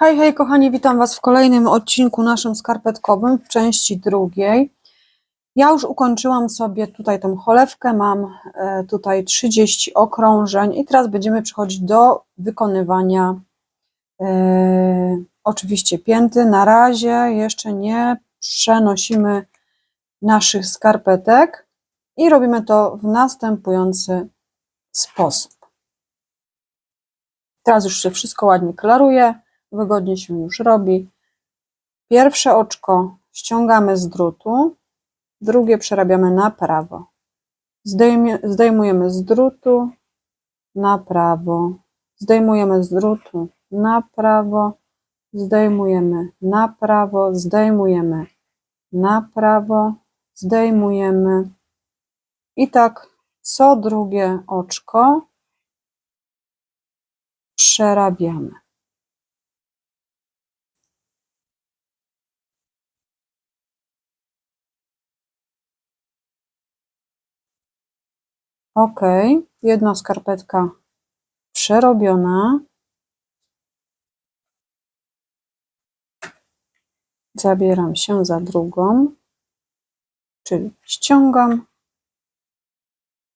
Hej, hej, kochani, witam Was w kolejnym odcinku naszym skarpetkowym, w części drugiej. Ja już ukończyłam sobie tutaj tą cholewkę, mam e, tutaj 30 okrążeń i teraz będziemy przechodzić do wykonywania e, oczywiście pięty. Na razie jeszcze nie przenosimy naszych skarpetek i robimy to w następujący sposób. Teraz już się wszystko ładnie klaruje, wygodnie się już robi. Pierwsze oczko ściągamy z drutu, drugie przerabiamy na prawo. Zdejmujemy z drutu na prawo, zdejmujemy z drutu na prawo, zdejmujemy na prawo, zdejmujemy na prawo, zdejmujemy i tak co drugie oczko przerabiamy. Ok, jedna skarpetka przerobiona. Zabieram się za drugą, czyli ściągam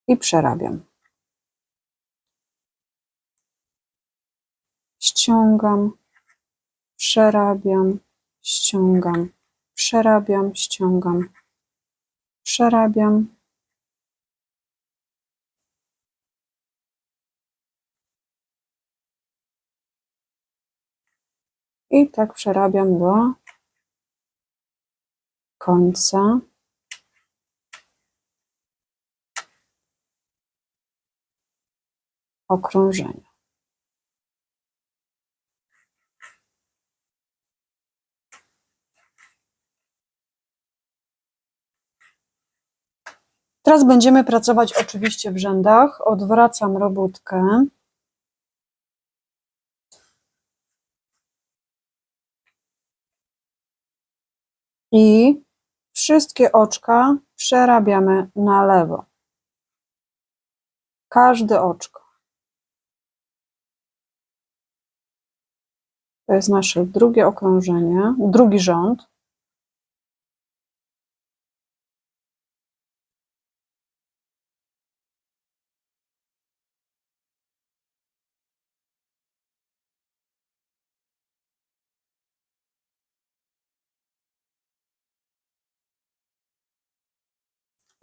i przerabiam. ściągam, przerabiam, ściągam, przerabiam, ściągam, przerabiam. I tak przerabiam do końca. Okrążenia. Teraz będziemy pracować oczywiście w rzędach. Odwracam robótkę. I wszystkie oczka przerabiamy na lewo. Każde oczko. To jest nasze drugie okrążenie, drugi rząd.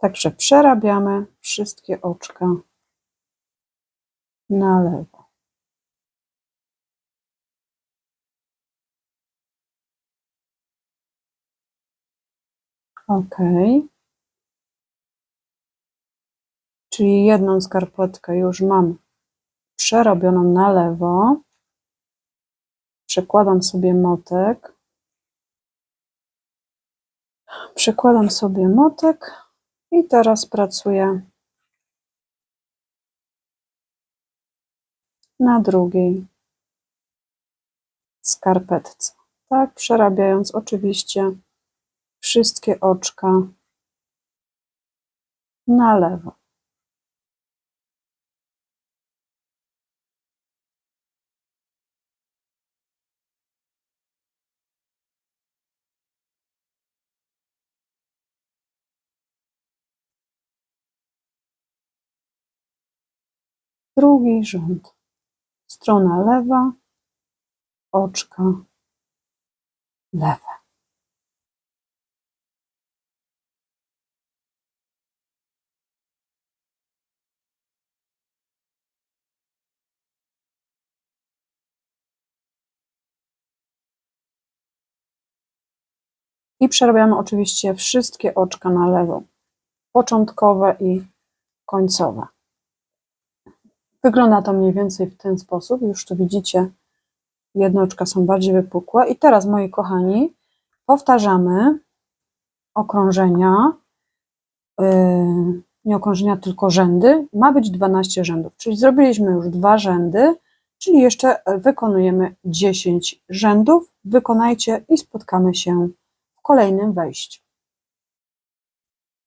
Także przerabiamy wszystkie oczka na lewo. Ok. Czyli jedną skarpetkę już mam przerobioną na lewo. Przekładam sobie motek. Przekładam sobie motek i teraz pracuję na drugiej skarpetce. Tak, przerabiając oczywiście wszystkie oczka na lewo. Drugi rząd. Strona lewa, oczka lewe. I przerabiamy oczywiście wszystkie oczka na lewo, początkowe i końcowe. Wygląda to mniej więcej w ten sposób. Już tu widzicie, jedne oczka są bardziej wypukłe. I teraz, moi kochani, powtarzamy okrążenia, yy, nie okrążenia, tylko rzędy. Ma być 12 rzędów, czyli zrobiliśmy już dwa rzędy, czyli jeszcze wykonujemy 10 rzędów. Wykonajcie i spotkamy się w kolejnym wejściu.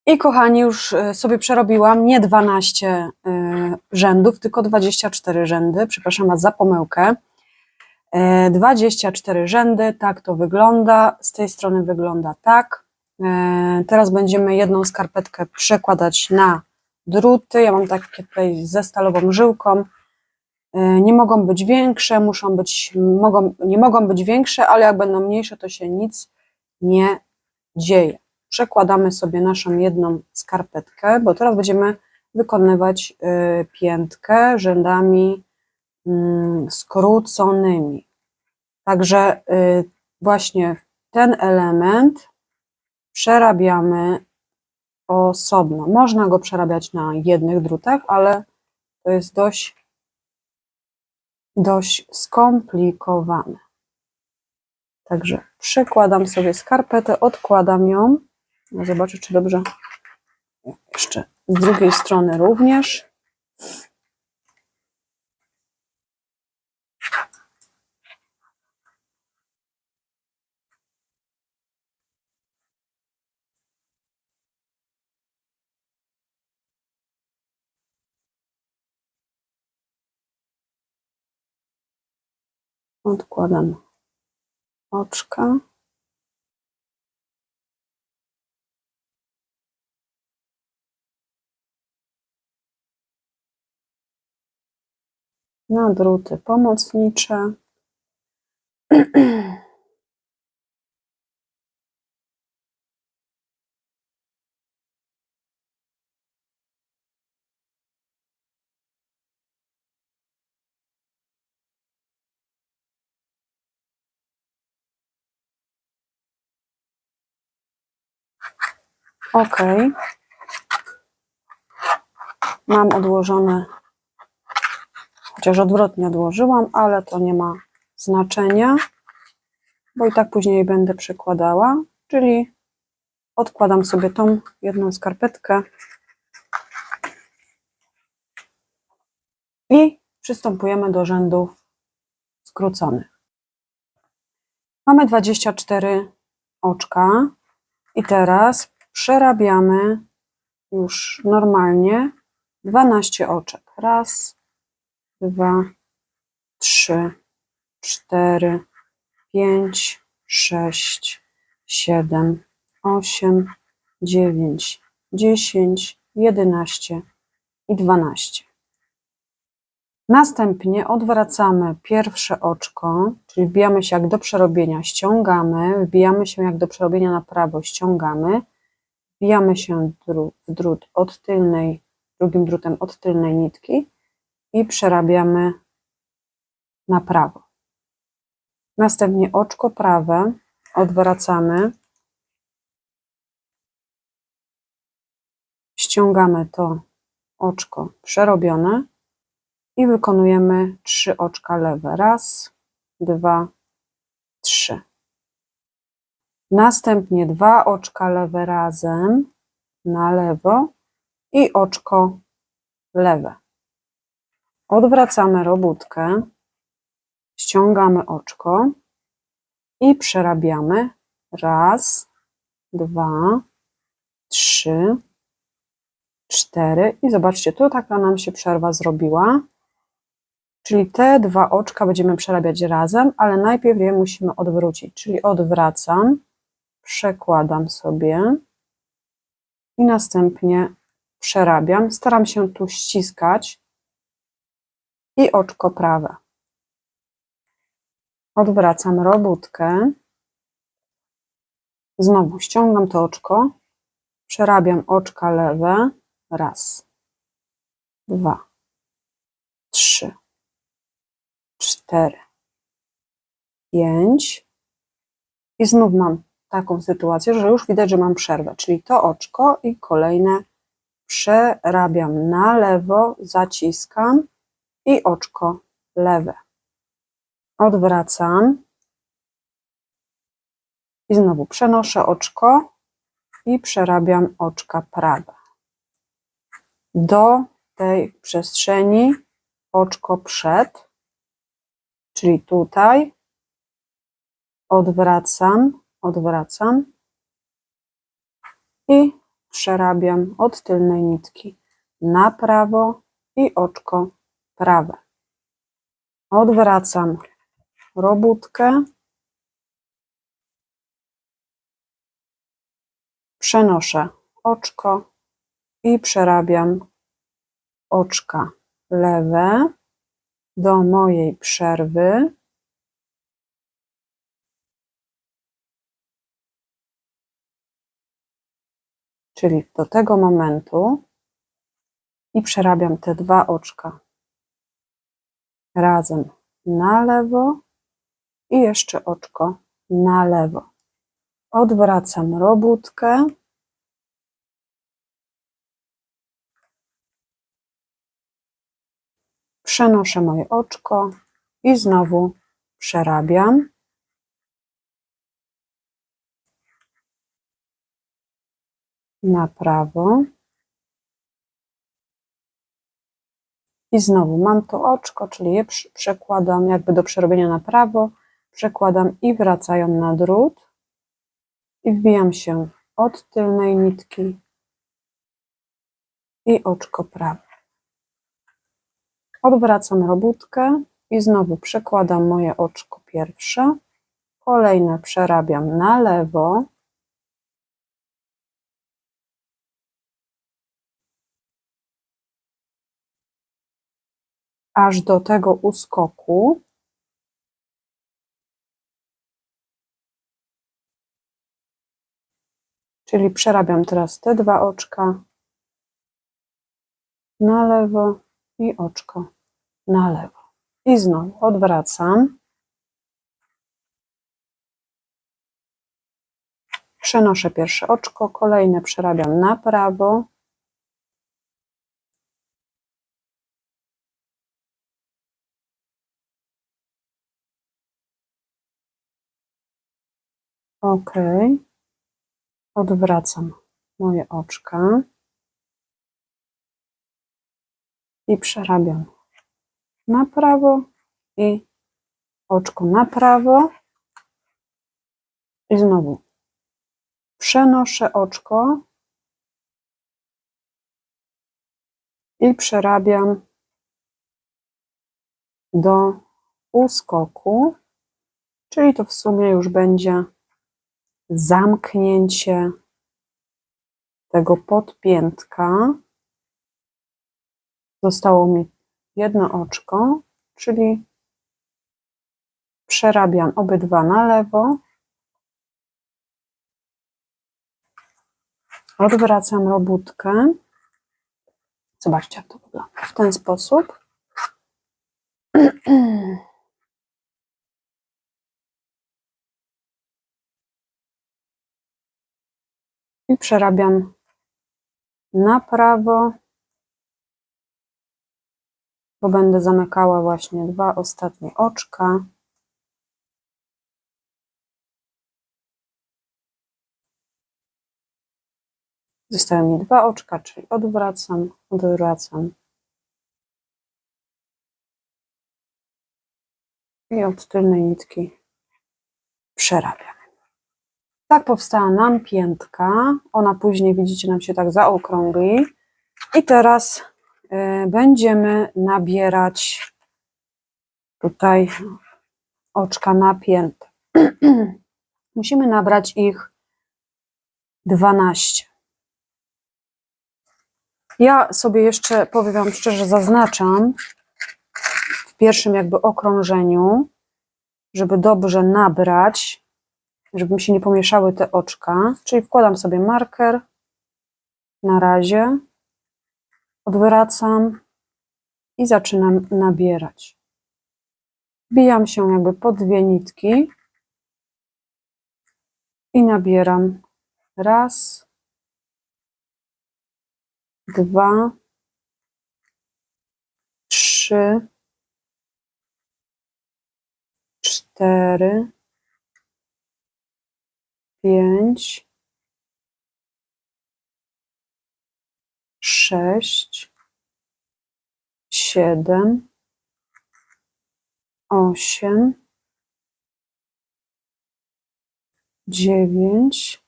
I kochani, już e, sobie przerobiłam nie 12 e, rzędów, tylko 24 rzędy. Przepraszam Was za pomyłkę. E, 24 rzędy, tak to wygląda. Z tej strony wygląda tak. E, Teraz będziemy jedną skarpetkę przekładać na druty. Ja mam takie tutaj ze stalową żyłką. E, Nie mogą być większe, muszą być, mogą, nie mogą być większe, ale jak będą mniejsze, to się nic nie dzieje. Przekładamy sobie naszą jedną skarpetkę, bo teraz będziemy wykonywać y, piętkę rzędami mm, skróconymi. Także y, właśnie ten element przerabiamy osobno. Można go przerabiać na jednych drutach, ale to jest dość, dość skomplikowane. Także przekładam sobie skarpetę, odkładam ją. No Zobaczę, czy dobrze. Jeszcze z drugiej strony również. Odkładam oczka. Na druty pomocnicze. Ok. Mam odłożone, chociaż odwrotnie odłożyłam, ale to nie ma znaczenia, bo i tak później będę przekładała, czyli odkładam sobie tą jedną skarpetkę i przystępujemy do rzędów skróconych. Mamy 24 oczka i teraz przerabiamy już normalnie 12 oczek. Raz, dwa, trzy, cztery, pięć, sześć, siedem, osiem, dziewięć, dziesięć, jedenaście i dwanaście. Następnie odwracamy pierwsze oczko, czyli wbijamy się jak do przerobienia, ściągamy, wbijamy się jak do przerobienia na prawo, ściągamy, wbijamy się w drut od tylnej, drugim drutem od tylnej nitki i przerabiamy na prawo. Następnie oczko prawe odwracamy, ściągamy to oczko przerobione i wykonujemy trzy oczka lewe. Raz, dwa, trzy. Następnie dwa oczka lewe razem na lewo i oczko lewe. Odwracamy robótkę, ściągamy oczko i przerabiamy. Raz, dwa, trzy, cztery. I zobaczcie, tu taka nam się przerwa zrobiła. Czyli te dwa oczka będziemy przerabiać razem, ale najpierw je musimy odwrócić. Czyli odwracam, przekładam sobie i następnie przerabiam. Staram się tu ściskać i oczko prawe. Odwracam robótkę. Znowu ściągam to oczko, przerabiam oczka lewe. Raz, dwa, trzy, cztery, pięć. I znów mam taką sytuację, że już widać, że mam przerwę, czyli to oczko i kolejne przerabiam na lewo, zaciskam i oczko lewe. Odwracam i znowu przenoszę oczko i przerabiam oczka prawe. Do tej przestrzeni oczko przed, czyli tutaj odwracam, odwracam i przerabiam od tylnej nitki na prawo i oczko prawe. Odwracam robótkę. Przenoszę oczko i przerabiam oczka lewe do mojej przerwy. Czyli do tego momentu i przerabiam te dwa oczka razem na lewo i jeszcze oczko na lewo. Odwracam robótkę. Przenoszę moje oczko i znowu przerabiam. Na prawo. I znowu mam to oczko, czyli je przekładam jakby do przerobienia na prawo, przekładam i wracają na drut i wbijam się od tylnej nitki i oczko prawe. Odwracam robótkę i znowu przekładam moje oczko pierwsze, kolejne przerabiam na lewo, aż do tego uskoku. Czyli przerabiam teraz te dwa oczka na lewo i oczko na lewo. I znowu odwracam. Przenoszę pierwsze oczko, kolejne przerabiam na prawo. Ok. Odwracam moje oczka. I przerabiam na prawo i oczko na prawo. I znowu przenoszę oczko. I przerabiam do uskoku, czyli to w sumie już będzie zamknięcie tego podpiętka. Zostało mi jedno oczko, czyli przerabiam obydwa na lewo. Odwracam robótkę. Zobaczcie, jak to wygląda. W ten sposób. I przerabiam na prawo bo będę zamykała właśnie dwa ostatnie oczka. Zostały mi dwa oczka, czyli odwracam, odwracam. I od tylnej nitki przerabiam. Tak powstała nam piętka. Ona później, widzicie, nam się tak zaokrągli. I teraz E, będziemy nabierać tutaj oczka napięte. Musimy nabrać ich 12. Ja sobie jeszcze, powiem Wam szczerze, zaznaczam w pierwszym jakby okrążeniu, żeby dobrze nabrać, żeby mi się nie pomieszały te oczka. Czyli wkładam sobie marker. Na razie. Odwracam. I zaczynam nabierać. Bijam się jakby po dwie nitki. I nabieram. Raz, dwa, trzy, cztery, pięć, sześć, siedem, osiem, dziewięć,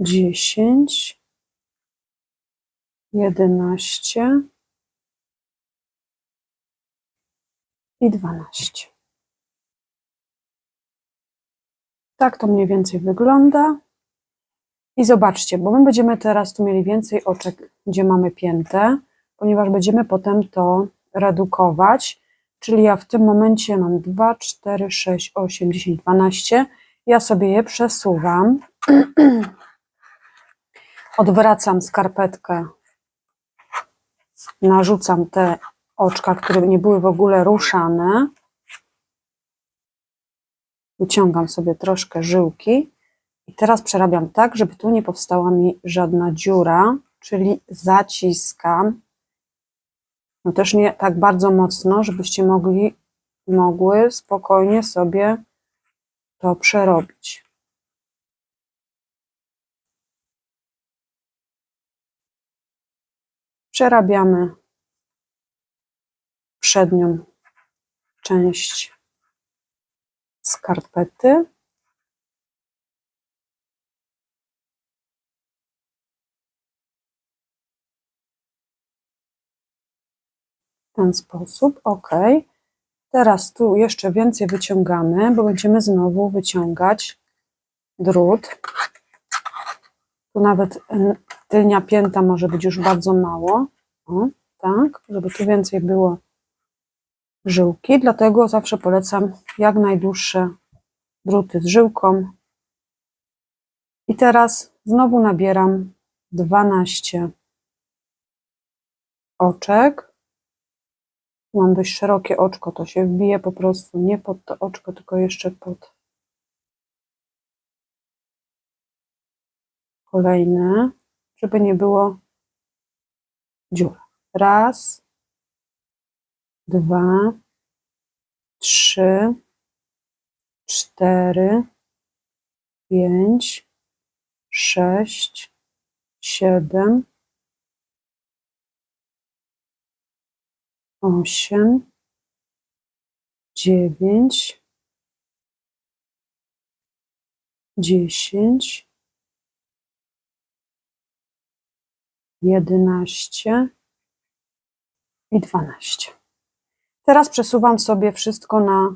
dziesięć, jedenaście i dwanaście. Tak to mniej więcej wygląda. I zobaczcie, bo my będziemy teraz tu mieli więcej oczek, gdzie mamy piętę, ponieważ będziemy potem to redukować. Czyli ja w tym momencie mam 2, 4, 6, 8, 10, 12. Ja sobie je przesuwam. Odwracam skarpetkę. Narzucam te oczka, które nie były w ogóle ruszane. Wyciągam sobie troszkę żyłki i teraz przerabiam tak, żeby tu nie powstała mi żadna dziura, czyli zaciskam. No też nie tak bardzo mocno, żebyście mogli, mogły spokojnie sobie to przerobić. Przerabiamy przednią część skarpety. W ten sposób, ok. Teraz tu jeszcze więcej wyciągamy, bo będziemy znowu wyciągać drut. Tu nawet tylnia pięta może być już bardzo mało. O, tak, żeby tu więcej było żyłki, dlatego zawsze polecam jak najdłuższe druty z żyłką. I teraz znowu nabieram 12 oczek. Mam dość szerokie oczko, to się wbije po prostu nie pod to oczko, tylko jeszcze pod kolejne, żeby nie było dziur. Raz, dwa, trzy, cztery, pięć, sześć, siedem, osiem, dziewięć, dziesięć, jedenaście i dwanaście. Teraz przesuwam sobie wszystko na,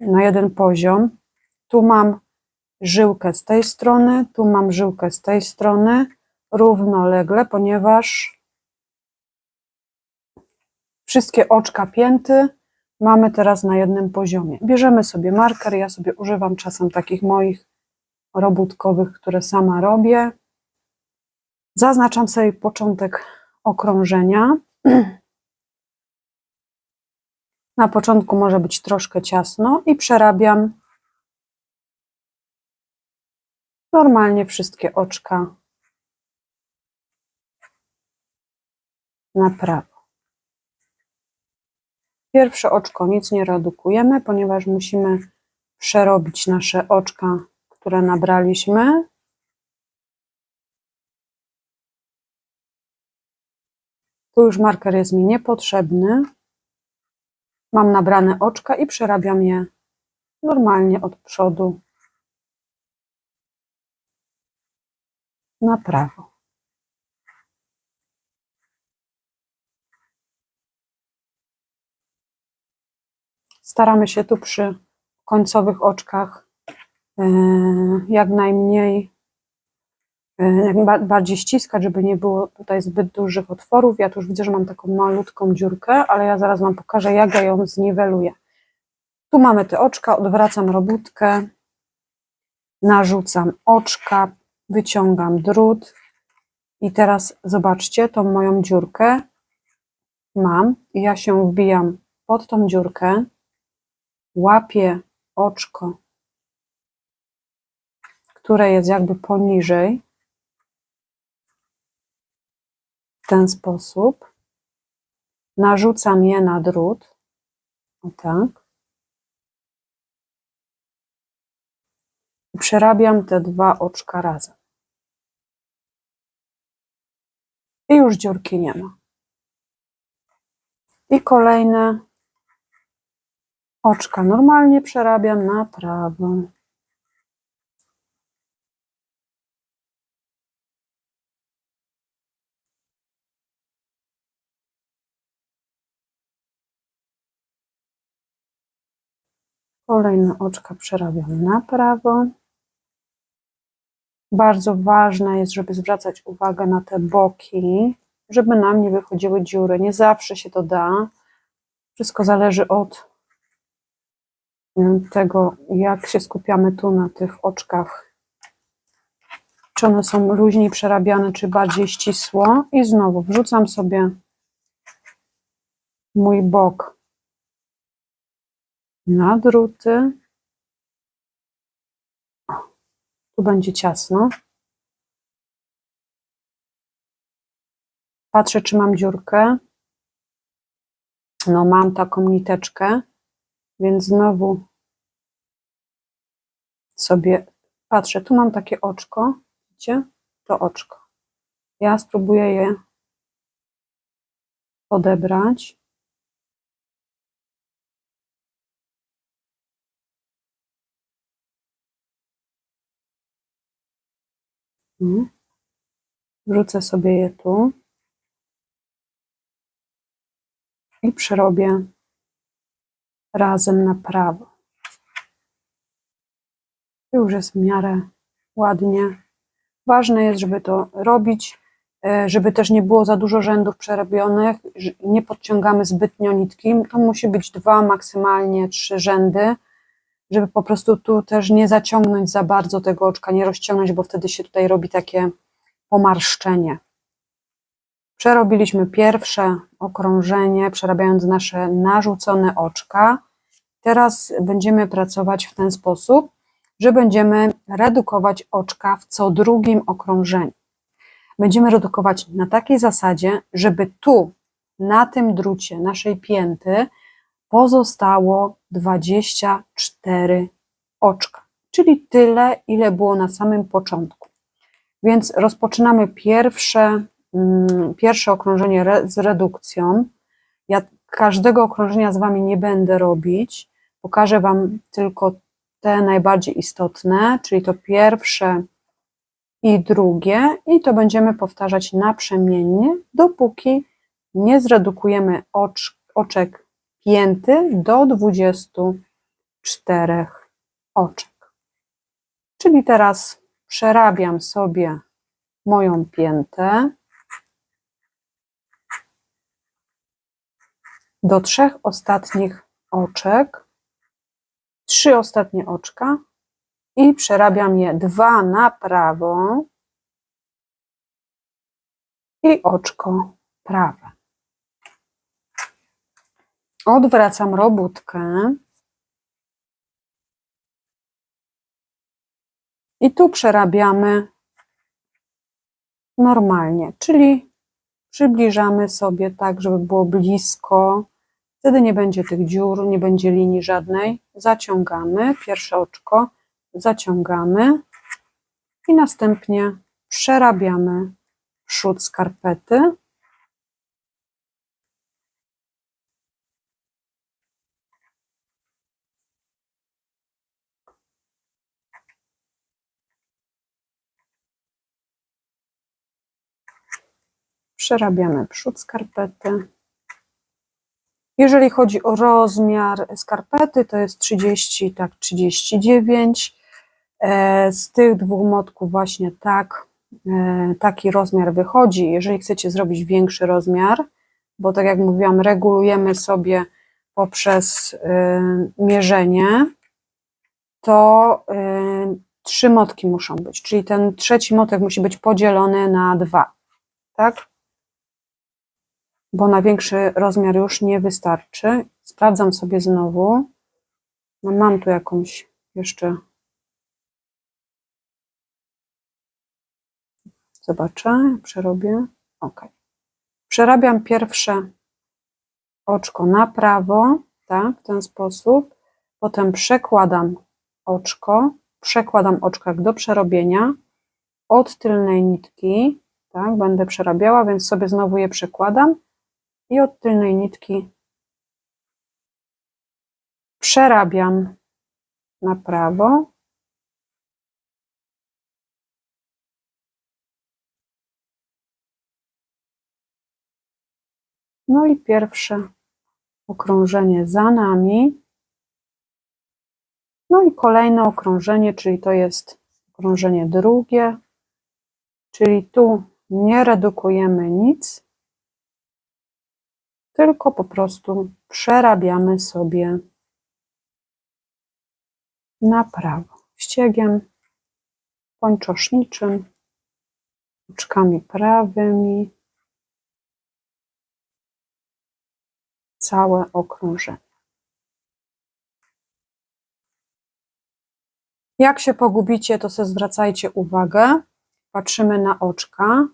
na jeden poziom. Tu mam żyłkę z tej strony, tu mam żyłkę z tej strony, równolegle, ponieważ wszystkie oczka pięty mamy teraz na jednym poziomie. Bierzemy sobie marker, ja sobie używam czasem takich moich robótkowych, które sama robię. Zaznaczam sobie początek okrążenia. Na początku może być troszkę ciasno i przerabiam normalnie wszystkie oczka na prawo. Pierwsze oczko nic nie redukujemy, ponieważ musimy przerobić nasze oczka, które nabraliśmy. Tu już marker jest mi niepotrzebny. Mam nabrane oczka i przerabiam je normalnie od przodu na prawo. Staramy się tu przy końcowych oczkach e, jak najmniej bardziej ściskać, żeby nie było tutaj zbyt dużych otworów. Ja tu już widzę, że mam taką malutką dziurkę, ale ja zaraz Wam pokażę, jak ja ją zniweluję. Tu mamy te oczka, odwracam robótkę, narzucam oczka, wyciągam drut i teraz zobaczcie, tą moją dziurkę mam ja się wbijam pod tą dziurkę, łapię oczko, które jest jakby poniżej ten sposób. Narzucam je na drut. O tak. Przerabiam te dwa oczka razem. I już dziurki nie ma. I kolejne oczka normalnie przerabiam na prawo. Kolejne oczka przerabiam na prawo. Bardzo ważne jest, żeby zwracać uwagę na te boki, żeby nam nie wychodziły dziury. Nie zawsze się to da. Wszystko zależy od tego, jak się skupiamy tu na tych oczkach. Czy one są luźniej przerabiane, czy bardziej ścisło. I znowu wrzucam sobie mój bok na druty. Tu będzie ciasno. Patrzę, czy mam dziurkę. No, mam taką niteczkę, więc znowu sobie patrzę. Tu mam takie oczko. Widzicie? To oczko. Ja spróbuję je odebrać. Wrzucę sobie je tu i przerobię razem na prawo. Już jest w miarę ładnie. Ważne jest, żeby to robić, e, żeby też nie było za dużo rzędów przerobionych. Nie podciągamy zbytnio nitki. To musi być dwa, maksymalnie trzy rzędy żeby po prostu tu też nie zaciągnąć za bardzo tego oczka, nie rozciągnąć, bo wtedy się tutaj robi takie pomarszczenie. Przerobiliśmy pierwsze okrążenie, przerabiając nasze narzucone oczka. Teraz będziemy pracować w ten sposób, że będziemy redukować oczka w co drugim okrążeniu. Będziemy redukować na takiej zasadzie, żeby tu, na tym drucie naszej pięty, pozostało 24 oczka, czyli tyle, ile było na samym początku. Więc rozpoczynamy pierwsze, mm, pierwsze okrążenie z redukcją. Ja każdego okrążenia z Wami nie będę robić, pokażę Wam tylko te najbardziej istotne, czyli to pierwsze i drugie, i to będziemy powtarzać naprzemiennie, dopóki nie zredukujemy ocz, oczek pięty do 24 oczek. Czyli teraz przerabiam sobie moją piętę do trzech ostatnich oczek, trzy ostatnie oczka i przerabiam je dwa na prawo i oczko prawe. Odwracam robótkę. I tu przerabiamy normalnie, czyli przybliżamy sobie tak, żeby było blisko. Wtedy nie będzie tych dziur, nie będzie linii żadnej. Zaciągamy pierwsze oczko, zaciągamy i następnie przerabiamy przód skarpety. Przerabiamy przód skarpety. Jeżeli chodzi o rozmiar skarpety, to jest 30, tak 39. E, z tych dwóch motków właśnie tak, e, taki rozmiar wychodzi. Jeżeli chcecie zrobić większy rozmiar, bo tak jak mówiłam, regulujemy sobie poprzez e, mierzenie, to trzy motki muszą być, czyli ten trzeci motek musi być podzielony na dwa, tak? Bo na większy rozmiar już nie wystarczy. Sprawdzam sobie znowu. No mam tu jakąś jeszcze. Zobaczę, przerobię. Ok. Przerabiam pierwsze oczko na prawo, tak, w ten sposób. Potem przekładam oczko, przekładam oczkach do przerobienia od tylnej nitki, tak, będę przerabiała, więc sobie znowu je przekładam i od tylnej nitki przerabiam na prawo. No i pierwsze okrążenie za nami. No i kolejne okrążenie, czyli to jest okrążenie drugie, czyli tu nie redukujemy nic, tylko po prostu przerabiamy sobie na prawo ściegiem pończoszniczym, oczkami prawymi, całe okrążenie. Jak się pogubicie, to sobie zwracajcie uwagę. Patrzymy na oczka.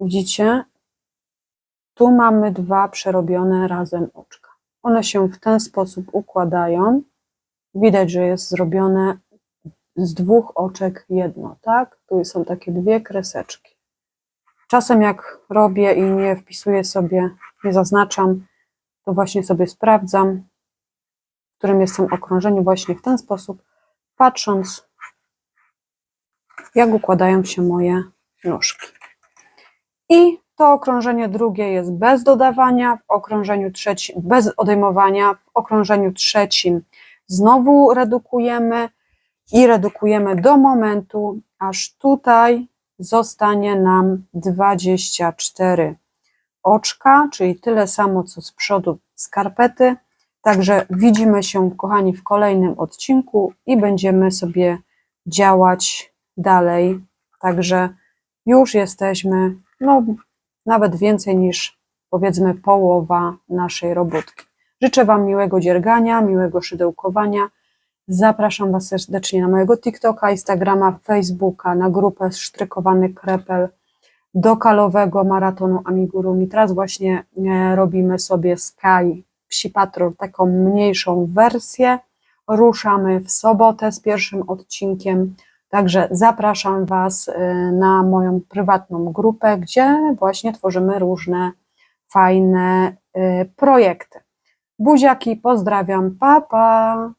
Widzicie? Tu mamy dwa przerobione razem oczka. One się w ten sposób układają. Widać, że jest zrobione z dwóch oczek jedno, tak? Tu są takie dwie kreseczki. Czasem jak robię i nie wpisuję sobie, nie zaznaczam, to właśnie sobie sprawdzam, w którym jestem okrążeniu właśnie w ten sposób, patrząc jak układają się moje nóżki. I to okrążenie drugie jest bez dodawania, w okrążeniu trzecim bez odejmowania, w okrążeniu trzecim znowu redukujemy i redukujemy do momentu, aż tutaj zostanie nam 24 oczka, czyli tyle samo co z przodu skarpety. Także widzimy się, kochani, w kolejnym odcinku i będziemy sobie działać dalej. Także już jesteśmy, no, nawet więcej niż powiedzmy połowa naszej robótki. Życzę Wam miłego dziergania, miłego szydełkowania. Zapraszam Was serdecznie na mojego TikToka, Instagrama, Facebooka, na grupę Sztrykowany Krepel do kalowego maratonu Amigurumi. Teraz właśnie e, robimy sobie Sky Psi Patrol, taką mniejszą wersję. Ruszamy w sobotę z pierwszym odcinkiem. Także zapraszam Was e, na moją prywatną grupę, gdzie właśnie tworzymy różne fajne e, projekty. Buziaki, pozdrawiam, pa pa!